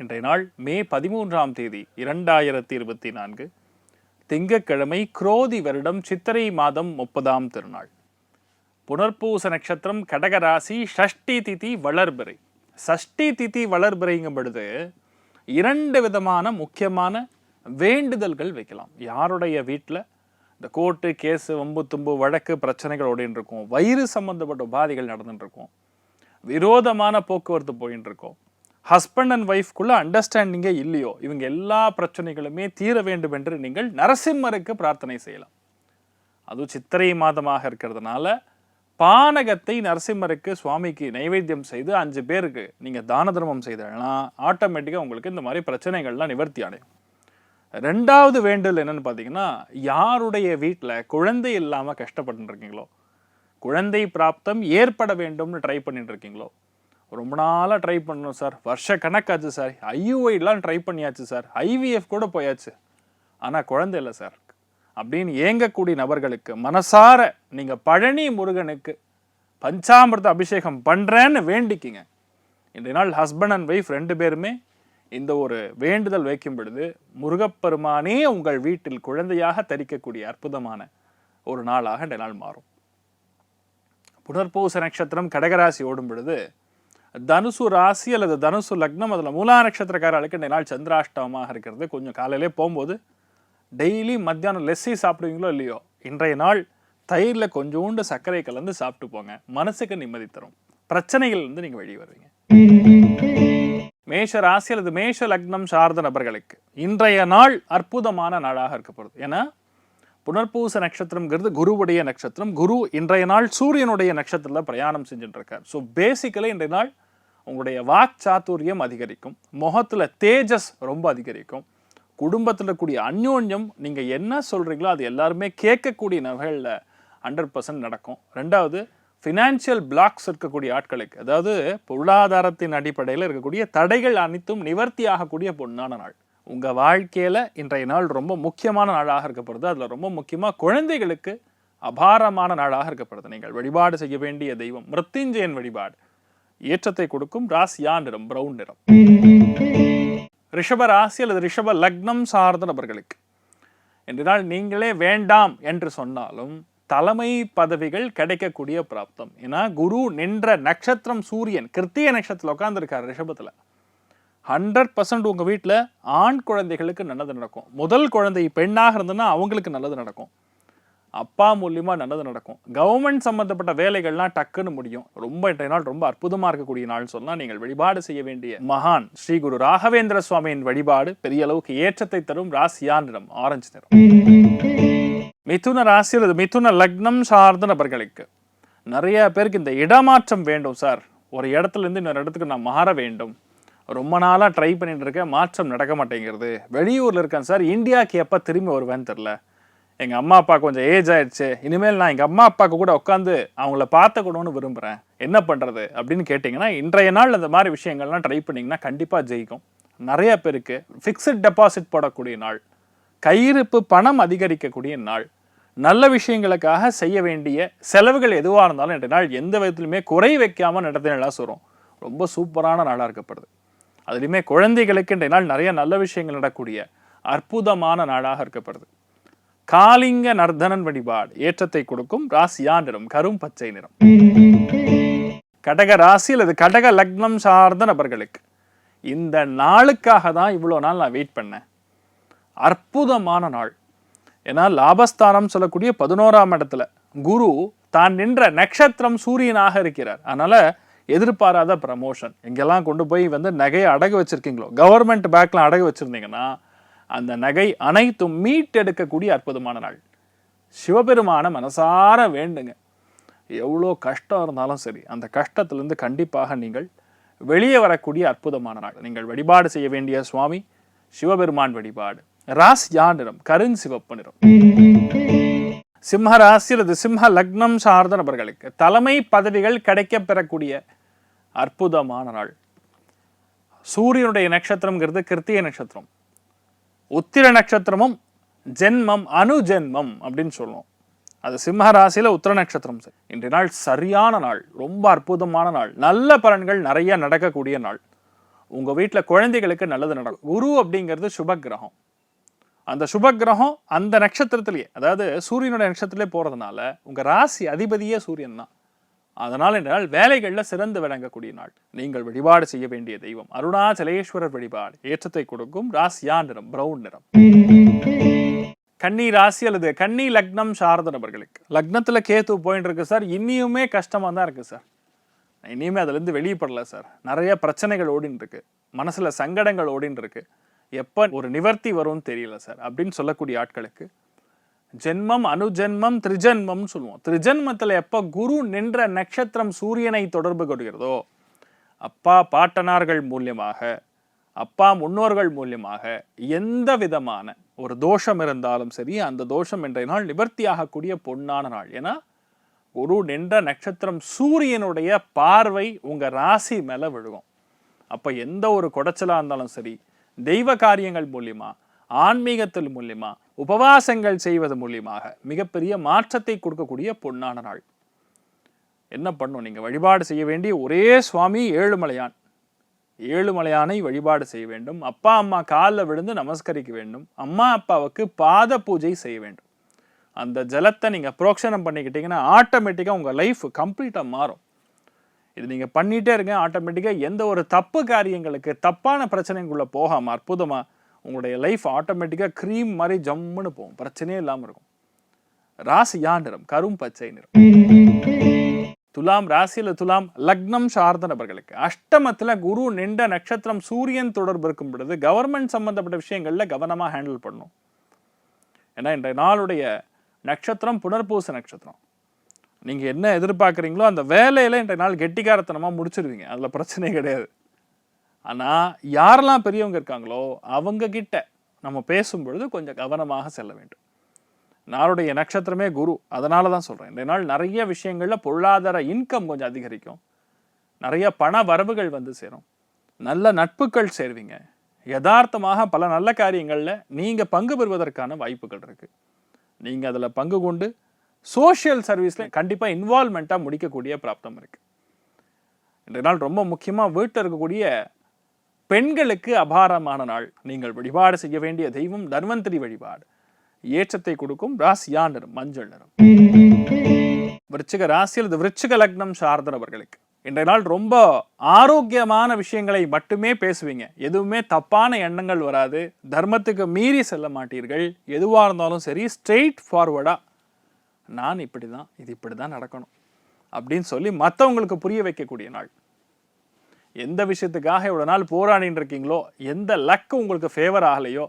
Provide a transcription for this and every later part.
இன்றைய நாள் மே பதிமூன்றாம் தேதி இரண்டாயிரத்தி இருபத்தி நான்கு திங்கட்கிழமை குரோதி வருடம் சித்திரை மாதம் முப்பதாம் திருநாள். புனர்பூச நட்சத்திரம் கடகராசி ஷஷ்டி திதி வளர்பிறை. சஷ்டி திதி வளர்பிறைங்கும் பொழுது இரண்டு விதமான முக்கியமான வேண்டுதல்கள் வைக்கலாம். யாருடைய வீட்டில் இந்த கோர்ட்டு கேஸு வம்பு தும்பு வழக்கு பிரச்சனைகள் ஓடின்னு இருக்கும் வயிறு சம்பந்தப்பட்ட உபாதைகள் நடந்துட்டு இருக்கும் விரோதமான போக்குவரத்து போயின்னு இருக்கும் ஹஸ்பண்ட் அண்ட் ஒய்ஃப்குள்ள அண்டர்ஸ்டாண்டிங்கே இல்லையோ? இவங்க எல்லா பிரச்சனைகளுமே தீர வேண்டும் என்று நீங்கள் நரசிம்மருக்கு பிரார்த்தனை செய்யலாம். அதுவும் சித்திரை மாதமாக இருக்கிறதுனால பானகத்தை நரசிம்மருக்கு சுவாமிக்கு நைவேத்தியம் செய்து அஞ்சு பேருக்கு நீங்கள் தான தர்மம் செய்தீங்கன்னா ஆட்டோமேட்டிக்காக உங்களுக்கு இந்த மாதிரி பிரச்சனைகள்லாம் நிவர்த்தி அடையும். ரெண்டாவது வேண்டுதல் என்னன்னு பார்த்தீங்கன்னா யாருடைய வீட்டில் குழந்தை இல்லாமல் கஷ்டப்பட்டு இருக்கீங்களோ குழந்தை பிராப்தம் ஏற்பட வேண்டும்னு ட்ரை பண்ணிட்டு இருக்கீங்களோ ரொம்ப நாளாக ட்ரை பண்ணணும் சார் வருஷ கணக்காச்சு சார் ஐயூஐலாம் ட்ரை பண்ணியாச்சு சார் ஐவிஎஃப் கூட போயாச்சு. ஆனால் குழந்தை இல்லை சார் அப்படின்னு ஏங்கக்கூடிய நபர்களுக்கு மனசார நீங்கள் பழனி முருகனுக்கு பஞ்சாமிர்த அபிஷேகம் பண்ணுறேன்னு வேண்டிக்கிங்க. இன்றைய நாள் ஹஸ்பண்ட் அண்ட் ஒய்ஃப் ரெண்டு பேருமே இந்த ஒரு வேண்டுதல் வைக்கும் பொழுது முருகப்பெருமானே உங்கள் வீட்டில் குழந்தையாக தரிக்கக்கூடிய அற்புதமான ஒரு நாளாக இந்த நாள் மாறும். புனர்பூச நட்சத்திரம் கடகராசி ஓடும் பொழுது தனுசு ராசி அல்லது தனுசு லக்னம் அதில் மூலா நட்சத்திரக்காரர்களுக்கு இந்த நாள் சந்திராஷ்டமமாக இருக்கிறது. கொஞ்சம் காலையிலே போகும்போது டெய்லி மத்தியானம் லெஸ்ஸி சாப்பிடுவீங்களோ இல்லையோ இன்றைய நாள் தயிரில் கொஞ்சோண்டு சர்க்கரை கலந்து சாப்பிட்டு போங்க. மனசுக்கு நிம்மதி தரும். பிரச்சனைகள் வந்து நீங்கள் வெளியே வருவீங்க. மேஷ ராசி அல்லது மேஷ லக்னம் சார்ந்த நபர்களுக்கு இன்றைய நாள் அற்புதமான நாளாக இருக்க போகிறது ஏன்னா புனர்பூச நட்சத்திரம்ங்கிறது குருவுடைய நட்சத்திரம். குரு இன்றைய நாள் சூரியனுடைய நட்சத்திரத்தில் பிரயாணம் செஞ்சுட்டு இருக்கார் ஸோ பேசிக்கலி இன்றைய நாள் உங்களுடைய வாக் சாத்துரியம் அதிகரிக்கும். முகத்தில் தேஜஸ் ரொம்ப அதிகரிக்கும். குடும்பத்தில் கூடிய அந்யோன்யம் நீங்கள் என்ன சொல்கிறீங்களோ அது எல்லாருமே கேட்கக்கூடிய நகைகளில் ஹண்ட்ரட் பர்சன்ட் நடக்கும். ரெண்டாவது ஃபினான்ஷியல் பிளாக்ஸ் இருக்கக்கூடிய ஆட்களுக்கு அதாவது பொருளாதாரத்தின் அடிப்படையில் இருக்கக்கூடிய தடைகள் அனைத்தும் நிவர்த்தி ஆகக்கூடிய பொண்ணான நாள். உங்கள் வாழ்க்கையில் இன்றைய நாள் ரொம்ப முக்கியமான நாளாக இருக்கப்படுது அதில் ரொம்ப முக்கியமாக குழந்தைகளுக்கு அபாரமான நாளாக இருக்கப்படுது நீங்கள் வழிபாடு செய்ய வேண்டிய தெய்வம் மிருத்யுஞ்சயன் வழிபாடு. ஏற்றத்தை கொடுக்கும் ராசியா நிறம் பிரவுன் நிறம். ரிஷப ராசி அல்லது ரிஷப லக்னம் சார்ந்த நபர்களுக்கு இன்று நாள் நீங்களே வேண்டாம் என்று சொன்னாலும் தலைமை பதவிகள் கிடைக்கக்கூடிய பிராப்தம். ஏன்னா குரு நின்ற நட்சத்திரம் சூரியன் கிருத்திய நட்சத்திரத்தில் உட்காந்துருக்கார் ரிஷபத்தில். ஹண்ட்ரட் பர்சன்ட் உங்கள் வீட்டில் ஆண் குழந்தைகளுக்கு நல்லது நடக்கும். முதல் குழந்தை பெண்ணாக இருந்ததுன்னா அவங்களுக்கு நல்லது நடக்கும். அப்பா மூலியமா நல்லது நடக்கும். கவர்மெண்ட் சம்பந்தப்பட்ட வேலைகள்லாம் டக்குன்னு முடியும். ரொம்ப இன்றைய நாள் ரொம்ப அற்புதமாக இருக்கக்கூடிய நாள் சொன்னால் நீங்கள் வழிபாடு செய்ய வேண்டிய மகான் ஸ்ரீ குரு ராகவேந்திர சுவாமியின் வழிபாடு பெரிய அளவுக்கு ஏற்றத்தை தரும் ராசியா நிறம் ஆரஞ்சு நிறம். மிதுன ராசி அல்லது மிதுன லக்னம் சார்ந்த நபர்களுக்கு நிறைய பேருக்கு இந்த இடமாற்றம் வேண்டும் சார். ஒரு இடத்துல இருந்து இன்னொரு இடத்துக்கு நான் மாற வேண்டும். ரொம்ப நாளாக ட்ரை பண்ணிட்டு இருக்கேன் மாற்றம் நடக்க மாட்டேங்கிறது. வெளியூரில் இருக்கேன் சார். இந்தியாவுக்கு எப்போ திரும்பி வருவேன்னு தெரில எங்கள் அம்மா அப்பா கொஞ்சம் ஏஜ் ஆயிடுச்சு. இனிமேல் நான் எங்கள் அம்மா அப்பாவுக்கு கூட உட்காந்து அவங்கள பார்த்துக்கணும்னு விரும்புகிறேன் என்ன பண்ணுறது அப்படின்னு கேட்டிங்கன்னா இன்றைய நாள் அந்த மாதிரி விஷயங்கள்லாம் ட்ரை பண்ணிங்கன்னா கண்டிப்பாக ஜெயிக்கும். நிறைய பேருக்கு ஃபிக்ஸட் டெபாசிட் போடக்கூடிய நாள் கையிருப்பு பணம் அதிகரிக்கக்கூடிய நாள் நல்ல விஷயங்களுக்காக செய்ய வேண்டிய செலவுகள் எதுவாக இருந்தாலும் இன்றைய நாள் எந்த விதத்துலையுமே குறை வைக்காமல் நடத்தினா சொல்கிறோம் ரொம்ப சூப்பரான நாளாக இருக்கப்படுது அதுலேயுமே குழந்தைகளுக்கு இன்றைய நாள் நிறைய நல்ல விஷயங்கள் நடக்கூடிய அற்புதமான நாளாக இருக்கப்படுது காலிங்க நர்தனன் வழிபாடு ஏற்றத்தை கொடுக்கும் ராசியா நிறம் கரும் பச்சை நிறம். கடக ராசி அல்லது கடக லக்னம் சார்ந்த நபர்களுக்கு இந்த நாளுக்காக தான் இவ்வளோ நாள் நான் வெயிட் பண்ணேன். அற்புதமான நாள். ஏன்னா லாபஸ்தானம் சொல்லக்கூடிய பதினோராம் இடத்துல குரு தான் நின்ற நட்சத்திரம் சூரியனாக இருக்கிறார். அதனால எதிர்பாராத ப்ரமோஷன் எங்கெல்லாம் கொண்டு போய் வந்து நகையை அடகு வச்சிருக்கீங்களோ கவர்மெண்ட் பேங்க்ல அடகு வச்சிருந்தீங்கன்னா அந்த நகை அனைத்தும் மீட்டெடுக்கக்கூடிய அற்புதமான நாள். சிவபெருமான மனசார வேண்டுங்க. எவ்வளோ கஷ்டம் இருந்தாலும் சரி அந்த கஷ்டத்திலிருந்து கண்டிப்பாக நீங்கள் வெளியே வரக்கூடிய அற்புதமான நாள். நீங்கள் வழிபாடு செய்ய வேண்டிய சுவாமி சிவபெருமான் வழிபாடு. ராசியா நிறம் கருண் சிவப்பு நிறம். சிம்ம ராசி அல்லது சிம்ம லக்னம் சார்ந்த நபர்களுக்கு தலைமை பதவிகள் கிடைக்க பெறக்கூடிய அற்புதமான நாள். சூரியனுடைய நட்சத்திரம்ங்கிறது கிருத்திய நட்சத்திரம். உத்திர நட்சத்திரமும் ஜென்மம் அனுஜென்மம் அப்படின்னு சொல்லுவோம். அது சிம்ம ராசியில் உத்திர நட்சத்திரம் சார். இன்றைய நாள் சரியான நாள் ரொம்ப அற்புதமான நாள். நல்ல பலன்கள் நிறைய நடக்கக்கூடிய நாள். உங்கள் வீட்டில் குழந்தைகளுக்கு நல்லது நடக்கும். குரு அப்படிங்கிறது சுப கிரகம் அந்த சுப கிரகம் அந்த நட்சத்திரத்திலேயே அதாவது சூரியனுடைய நட்சத்திரத்திலே போகிறதுனால உங்கள் ராசி அதிபதியே சூரியன் தான். அதனால் என்றால் வேலைகளில் சிறந்து விளங்கக்கூடிய நாள். நீங்கள் வழிபாடு செய்ய வேண்டிய தெய்வம். அருணாச்சலேஸ்வரர் வழிபாடு. ஏற்றத்தை கொடுக்கும் ராசியா நிறம் பிரவுன் நிறம். கன்னி ராசி அல்லது கன்னி லக்னம் சார்ந்த நபர்களுக்கு. லக்னத்துல கேத்து போயின்னு இருக்கு சார். இன்னியுமே கஷ்டமா தான் இருக்கு சார். இனியுமே இனிமே அதுல இருந்து வெளியப்படல சார். நிறைய பிரச்சனைகள் ஓடின்னு இருக்கு மனசுல சங்கடங்கள் ஓடின்னு இருக்கு எப்ப ஒரு நிவர்த்தி வரும்னு தெரியல சார். அப்படின்னு சொல்லக்கூடிய ஆட்களுக்கு ஜென்மம் அனுஜென்மம் திரிஜென்மம்னு சொல்லுவோம். திரிஜென்மத்துல எப்போ குரு நின்ற நட்சத்திரம் சூரியனை தொடர்பு கொள்கிறதோ அப்பா பாட்டனார்கள் மூலியமாக அப்பா முன்னோர்கள் மூலியமாக எந்த விதமான ஒரு தோஷம் இருந்தாலும் சரி அந்த தோஷம் இன்றைய நாள் நிவர்த்தியாகக்கூடிய பொன்னான நாள். ஏன்னா குரு நின்ற நட்சத்திரம் சூரியனுடைய பார்வை உங்கள் ராசி மேல விழுகும். அப்போ எந்த ஒரு குடைச்சலாக இருந்தாலும் சரி தெய்வ காரியங்கள் மூலியமா ஆன்மீகத்தில் மூலியமாக உபவாசங்கள் செய்வது மூலியமாக மிகப்பெரிய மாற்றத்தை கொடுக்கக்கூடிய பொன்னான நாள். என்ன பண்ணும்? நீங்கள் வழிபாடு செய்ய வேண்டிய ஒரே சுவாமி ஏழுமலையான். ஏழுமலையானை வழிபாடு செய்ய வேண்டும். அப்பா அம்மா காலில் விழுந்து நமஸ்கரிக்க வேண்டும். அம்மா அப்பாவுக்கு பாத பூஜை செய்ய வேண்டும். அந்த ஜலத்தை நீங்கள் புரோக்ஷனம் பண்ணிக்கிட்டீங்கன்னா ஆட்டோமேட்டிக்காக உங்கள் லைஃப் கம்ப்ளீட்டாக மாறும். இது நீங்கள் பண்ணிகிட்டே இருங்க. ஆட்டோமேட்டிக்காக எந்த ஒரு தப்பு காரியங்களுக்கு தப்பான பிரச்சனைக்குள்ளே போகாமல் அற்புதமாக உங்களுடைய லைஃப் ஆட்டோமேட்டிக்காக க்ரீம் மாதிரி ஜம்முன்னு போகும். பிரச்சனையே இல்லாமல் இருக்கும். ராசி யா நிறம்? கரும் பச்சை நிறம். துலாம் ராசியில துலாம் லக்னம் சார்ந்த நபர்களுக்கு. அஷ்டமத்தில் குரு நின்ற நட்சத்திரம் சூரியன் தொடர்பு இருக்கும் பொழுது கவர்மெண்ட் சம்பந்தப்பட்ட விஷயங்களில் கவனமாக ஹேண்டில் பண்ணும் ஏன்னா இன்றைய நாளுடைய நட்சத்திரம் புனர்பூச நட்சத்திரம். நீங்கள் என்ன எதிர்பார்க்குறீங்களோ அந்த வேலையில் இன்றைய நாள் கெட்டிக்காரத்தனமாக முடிச்சிருவீங்க. அதில் பிரச்சனை கிடையாது. ஆனால் யாரெல்லாம் பெரியவங்க இருக்காங்களோ அவங்க கிட்ட நம்ம பேசும் பொழுது கொஞ்சம் கவனமாக செல்ல வேண்டும். நாளுடைய நட்சத்திரமே குரு அதனால தான் சொல்கிறேன் இந்த நாள் நிறைய விஷயங்களில் பொருளாதார இன்கம் கொஞ்சம் அதிகரிக்கும். நிறைய பண வரவுகள் வந்து சேரும். நல்ல நட்புகள் சேருவீங்க. யதார்த்தமாக பல நல்ல காரியங்களில் நீங்கள் பங்கு பெறுவதற்கான வாய்ப்புகள் இருக்குது நீங்கள் அதில் பங்கு கொண்டு சோஷியல் சர்வீஸில் கண்டிப்பாக இன்வால்மெண்ட்டாக முடிக்கக்கூடிய பிராப்தம் இருக்குது இன்றைய நாள் ரொம்ப முக்கியமாக வீட்டில் இருக்கக்கூடிய பெண்களுக்கு அபாரமான நாள். நீங்கள் வழிபாடு செய்ய வேண்டிய தெய்வம் தன்வந்திரி வழிபாடு. ஏற்றத்தை கொடுக்கும் ராசியா நிறம் மஞ்சள் நிறம் விருச்சிக ராசி அல்லது விருச்சிக லக்னம் சார்ந்தவர்களுக்கு இன்றைய நாள் ரொம்ப ஆரோக்கியமான விஷயங்களை மட்டுமே பேசுவீங்க. எதுவுமே தப்பான எண்ணங்கள் வராது. தர்மத்துக்கு மீறி செல்ல மாட்டீர்கள். எதுவாக இருந்தாலும் சரி ஸ்ட்ரெயிட் ஃபார்வர்டா நான் இப்படி தான் இது இப்படி தான் நடக்கணும். அப்படின்னு சொல்லி மற்றவங்களுக்கு புரிய வைக்கக்கூடிய நாள். எந்த விஷயத்துக்காக இவ்வளோ நாள் போராடின்னு இருக்கீங்களோ எந்த லக்கு உங்களுக்கு ஃபேவர் ஆகலையோ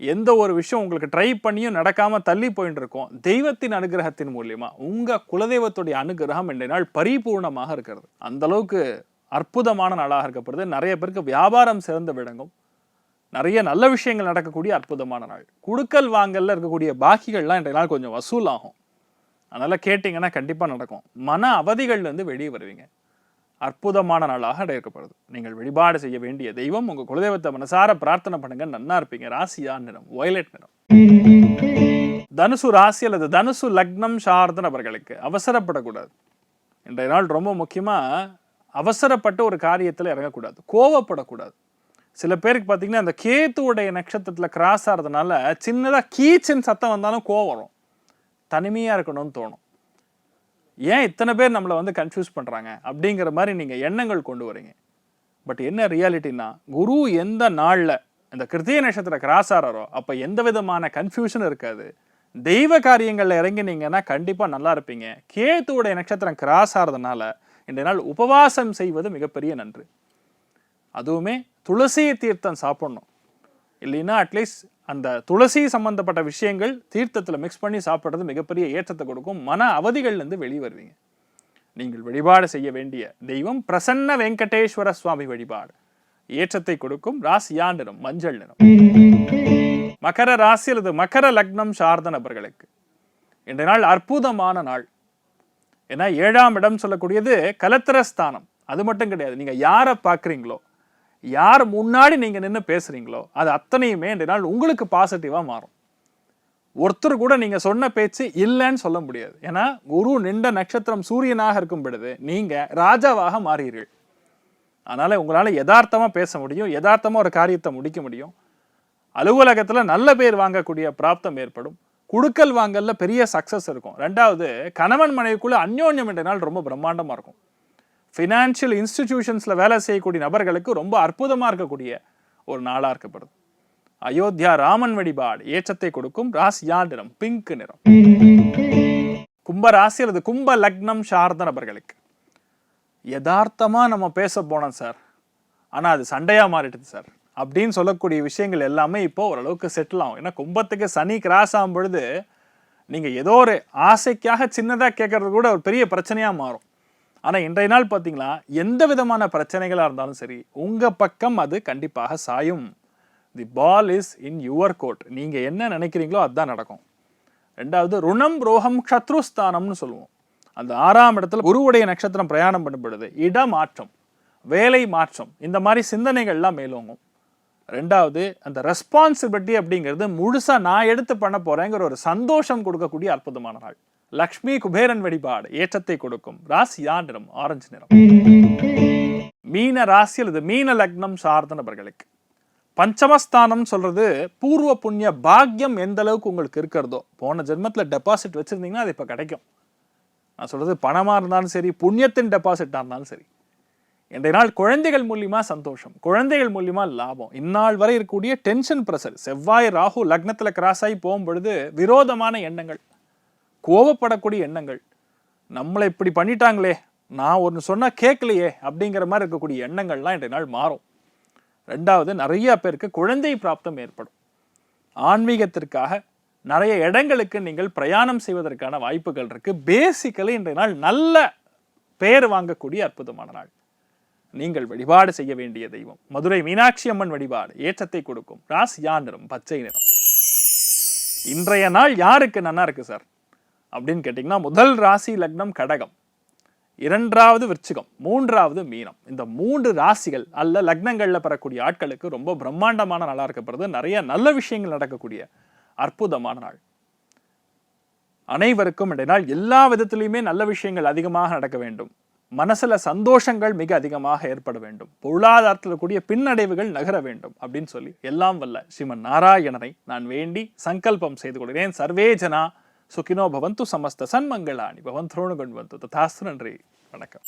எந்த ஒரு விஷயம் உங்களுக்கு ட்ரை பண்ணியும் நடக்காமல் தள்ளி போயின்னு இருக்கோம் தெய்வத்தின் அனுகிரகத்தின் மூலியமாக உங்கள் குலதெய்வத்துடைய அனுகிரகம் இன்றைய நாள் பரிபூர்ணமாக இருக்கிறது. அந்தளவுக்கு அற்புதமான நாளாக இருக்கப்படுது. நிறைய பேருக்கு வியாபாரம் சிறந்து விளங்கும். நிறைய நல்ல விஷயங்கள் நடக்கக்கூடிய அற்புதமான நாள். குடுக்கல் வாங்கல்ல இருக்கக்கூடிய பாக்கிகள்லாம் இன்றைய நாள் கொஞ்சம் வசூலாகும். அதனால் கேட்டிங்கன்னா கண்டிப்பாக நடக்கும். மன அவதிகள்லேருந்து வெளியே வருவீங்க. அற்புதமான நாளாக அடையப்படுது நீங்கள் வழிபாடு செய்ய வேண்டிய தெய்வம் உங்க குலதெய்வத்தை மனசார பிரார்த்தனை பண்ணுங்க நன்னா இருப்பீங்க. ராசியா நிறம் வயலட் நிறம். தனுசு ராசி அல்லது தனுசு லக்னம் சார்ந்த நபர்களுக்கு அவசரப்படக்கூடாது. இன்றைய நாள் ரொம்ப முக்கியமா அவசரப்பட்டு ஒரு காரியத்தில் இறங்கக்கூடாது. கோவப்படக்கூடாது. சில பேருக்கு பார்த்தீங்கன்னா அந்த கேத்துவுடைய நட்சத்திரத்தில் கிராஸ் ஆகிறதுனால சின்னதாக கீச்சின் சத்தம் வந்தாலும் கோவம் வரும். தனிமையாக இருக்கணும்னு தோணும். ஏன் இத்தனை பேர் நம்மளை வந்து கன்ஃபியூஸ் பண்ணுறாங்க அப்படிங்கிற மாதிரி நீங்கள் எண்ணங்கள் கொண்டு வரீங்க. பட் என்ன ரியாலிட்டின்னா குரு எந்த நாளில் இந்த கிருத்திய நட்சத்திர கிராஸ் ஆறாரோ அப்போ எந்த விதமான கன்ஃபியூஷன் இருக்காது. தெய்வ காரியங்களில் இறங்கினீங்கன்னா கண்டிப்பாக நல்லா இருப்பீங்க. கேத்துவுடைய நட்சத்திரம் கிராஸ் ஆகிறதுனால இந்த நாள் உபவாசம் செய்வது மிகப்பெரிய நன்று. அதுவுமே துளசி தீர்த்தம் சாப்பிடணும். இல்லைன்னா அட்லீஸ்ட் அந்த துளசி சம்பந்தப்பட்ட விஷயங்கள் தீர்த்தத்தில் மிக்ஸ் பண்ணி சாப்பிட்றது மிகப்பெரிய ஏற்றத்தை கொடுக்கும். மன அவதிகள்லேருந்து வெளியே வருவீங்க. நீங்கள் வழிபாடு செய்ய வேண்டிய தெய்வம் பிரசன்ன வெங்கடேஸ்வர சுவாமி வழிபாடு. ஏற்றத்தை கொடுக்கும் ராசியா நிறம் மஞ்சள் நிறம். மகர ராசி அல்லது மகர லக்னம் சார்ந்த நபர்களுக்கு. இன்றைய நாள் அற்புதமான நாள். ஏன்னா ஏழாம் இடம் சொல்லக்கூடியது கலத்திரஸ்தானம் அது மட்டும் கிடையாது. நீங்க யாரை பார்க்குறீங்களோ யார் முன்னாடி நீங்கள் நின்று பேசுகிறீங்களோ அது அத்தனையுமே இன்றைய நாள் உங்களுக்கு பாசிட்டிவாக மாறும். ஒருத்தர் கூட நீங்கள் சொன்ன பேச்சு இல்லைன்னு சொல்ல முடியாது. ஏன்னா குரு நின்ற நட்சத்திரம் சூரியனாக இருக்கும் பொழுது நீங்கள் ராஜாவாக மாறீர்கள். அதனால் உங்களால் யதார்த்தமாக பேச முடியும் யதார்த்தமாக ஒரு காரியத்தை முடிக்க முடியும். அலுவலகத்தில் நல்ல பேர் வாங்கக்கூடிய பிராப்தம் ஏற்படும். குடுக்கல் வாங்கல்ல பெரிய சக்ஸஸ் இருக்கும். ரெண்டாவது கணவன் மனைவிக்குள்ளே அந்யோன்யம் என்ற நாள் ரொம்ப பிரம்மாண்டமாக இருக்கும். ஃபினான்ஷியல் இன்ஸ்டிடியூஷன்ஸில் வேலை செய்யக்கூடிய நபர்களுக்கு ரொம்ப அற்புதமாக இருக்கக்கூடிய ஒரு நாளாக இருக்கப்படுது. அயோத்தியா ராமன் வழிபாடு ஏற்றத்தை கொடுக்கும் ராசியா நிறம்? பிங்க் நிறம். கும்ப ராசி அல்லது கும்ப லக்னம் சார்ந்த நபர்களுக்கு. யதார்த்தமா நம்ம பேச போனோம் சார். ஆனா அது சண்டையா மாறிடுது சார். அப்படின்னு சொல்லக்கூடிய விஷயங்கள் எல்லாமே இப்போ ஓரளவுக்கு செட்டில் ஆகும். ஏன்னா கும்பத்துக்கு சனி கிராஸ் ஆகும் பொழுது நீங்க ஏதோ ஒரு ஆசைக்காக சின்னதா கேட்கறது கூட ஒரு பெரிய பிரச்சனையா மாறும். ஆனால் இன்றைய நாள் பார்த்தீங்களா எந்த விதமான பிரச்சனைகளாக இருந்தாலும் சரி உங்கள் பக்கம் அது கண்டிப்பாக சாயும். The ball is in your court நீங்கள் என்ன நினைக்கிறீங்களோ அதுதான் நடக்கும். ரெண்டாவது ருணம் ரோகம் சத்ருஸ்தானம்னு சொல்லுவோம். அந்த ஆறாம் இடத்துல குருவுடைய நட்சத்திரம் பிரயாணம் பண்ணப்படுது இடமாற்றம் வேலை மாற்றம் இந்த மாதிரி சிந்தனைகள்லாம் மேலோங்கும். ரெண்டாவது அந்த ரெஸ்பான்சிபிலிட்டி அப்படிங்கிறது முழுசாக நான் எடுத்து பண்ண போகிறேங்கிற ஒரு சந்தோஷம் கொடுக்கக்கூடிய அற்புதமான நாள். லக்ஷ்மி குபேரன் வழிபாடு ஏற்றத்தை கொடுக்கும். ராசியா நிறம்? ஆரஞ்சு நிறம். மீன ராசி அல்லது மீன லக்னம் சார்ந்த நபர்களுக்கு. பஞ்சமஸ்தானம் சொல்றது பூர்வ புண்ணிய பாக்கியம் எந்த அளவுக்கு உங்களுக்கு இருக்கிறதோ. போன ஜென்மத்துல டெபாசிட் வச்சிருந்தீங்கன்னா அது இப்ப கிடைக்கும். நான் சொல்றது பணமா இருந்தாலும் சரி புண்ணியத்தின் டெபாசிட்டா இருந்தாலும் சரி. இன்றைய நாள் குழந்தைகள் மூலியமா சந்தோஷம் குழந்தைகள் மூலியமா லாபம். இந்நாள் வரை இருக்கக்கூடிய டென்ஷன் ப்ரெஷர் செவ்வாய் ராகு லக்னத்துல கிராஸ் ஆகி போகும் பொழுது விரோதமான எண்ணங்கள் கோவப்படக்கூடிய எண்ணங்கள். நம்மளை இப்படி பண்ணிட்டாங்களே நான் ஒன்று சொன்னால் கேட்கலையே அப்படிங்கிற மாதிரி இருக்கக்கூடிய எண்ணங்கள்லாம் இன்றைய நாள் மாறும். ரெண்டாவது நிறைய பேருக்கு குழந்தை பிராப்தம் ஏற்படும். ஆன்மீகத்திற்காக நிறைய இடங்களுக்கு நீங்கள் பிரயாணம் செய்வதற்கான வாய்ப்புகள் இருக்கு. பேசிக்கலி இன்றைய நாள் நல்ல பெயர் வாங்கக்கூடிய அற்புதமான நாள். நீங்கள் வழிபாடு செய்ய வேண்டிய தெய்வம். மதுரை மீனாட்சி அம்மன் வழிபாடு ஏற்றத்தை கொடுக்கும். ராசியா நிறம் பச்சை நிறம். இன்றைய நாள் யாருக்கு நன்னா இருக்கு சார்? அப்படின்னு கேட்டிங்கன்னா முதல் ராசி லக்னம் கடகம். இரண்டாவது விருச்சிகம் மூன்றாவது மீனம். இந்த மூன்று ராசிகள் அல்ல லக்னங்கள்ல பெறக்கூடிய ஆட்களுக்கு ரொம்ப பிரம்மாண்டமான நாளா இருக்கப்படுறது. நிறைய நல்ல விஷயங்கள் நடக்கக்கூடிய அற்புதமான நாள். அனைவருக்கும் இன்றைய நாள் எல்லா விதத்திலையுமே நல்ல விஷயங்கள் அதிகமாக நடக்க வேண்டும். மனசுல சந்தோஷங்கள் மிக அதிகமாக ஏற்பட வேண்டும். பொருளாதாரத்தில் கூடிய பின்னடைவுகள் நகர வேண்டும் அப்படின்னு சொல்லி எல்லாம் வல்ல. ஸ்ரீமன் நாராயணனை நான் வேண்டி சங்கல்பம் செய்து கொள்கிறேன். சர்வேஜனா ஜனா சுகினோ பவந்து சமஸ்த சன்மங்களாணி பவன் துரோணு கொண்டு வந்து ததாஸ்து நன்றி வணக்கம்